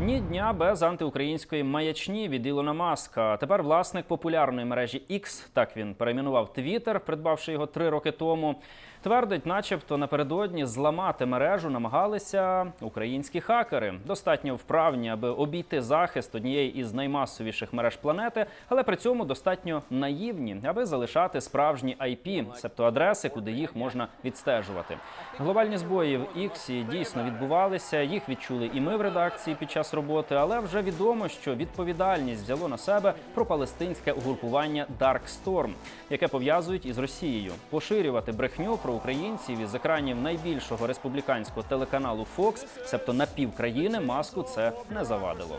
Ні дня без антиукраїнської маячні від Ілона Маска. Тепер власник популярної мережі X, так він перейменував Twitter, придбавши його три роки тому. Твердить, начебто, напередодні зламати мережу намагалися українські хакери. Достатньо вправні, аби обійти захист однієї із наймасовіших мереж планети, але при цьому достатньо наївні, аби залишати справжні IP, себто адреси, куди їх можна відстежувати. Глобальні збої в X дійсно відбувалися. Їх відчули і ми в редакції під час роботи, але вже відомо, що відповідальність взяло на себе пропалестинське угрупування Dark Storm, яке пов'язують із Росією. Поширювати брехню про українців із екранів найбільшого республіканського телеканалу Fox, себто на півкраїни, маску це не завадило.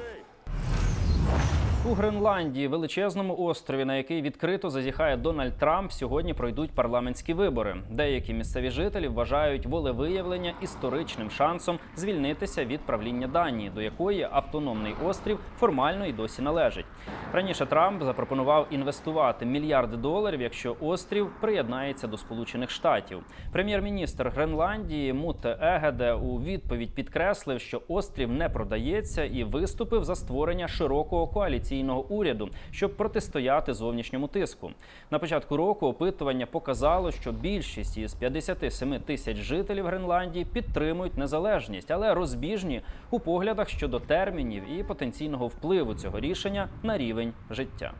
У Гренландії, величезному острові, на який відкрито зазіхає Дональд Трамп, сьогодні пройдуть парламентські вибори. Деякі місцеві жителі вважають волевиявлення історичним шансом звільнитися від правління Данії, до якої автономний острів формально і досі належить. Раніше Трамп запропонував інвестувати мільярди доларів, якщо острів приєднається до Сполучених Штатів. Прем'єр-міністр Гренландії Муте Егеде у відповідь підкреслив, що острів не продається, і виступив за створення широкого коаліційного уряду, щоб протистояти зовнішньому тиску. На початку року опитування показало, що більшість із 57 тисяч жителів Гренландії підтримують незалежність, але розбіжні у поглядах щодо термінів і потенційного впливу цього рішення на рівень життя.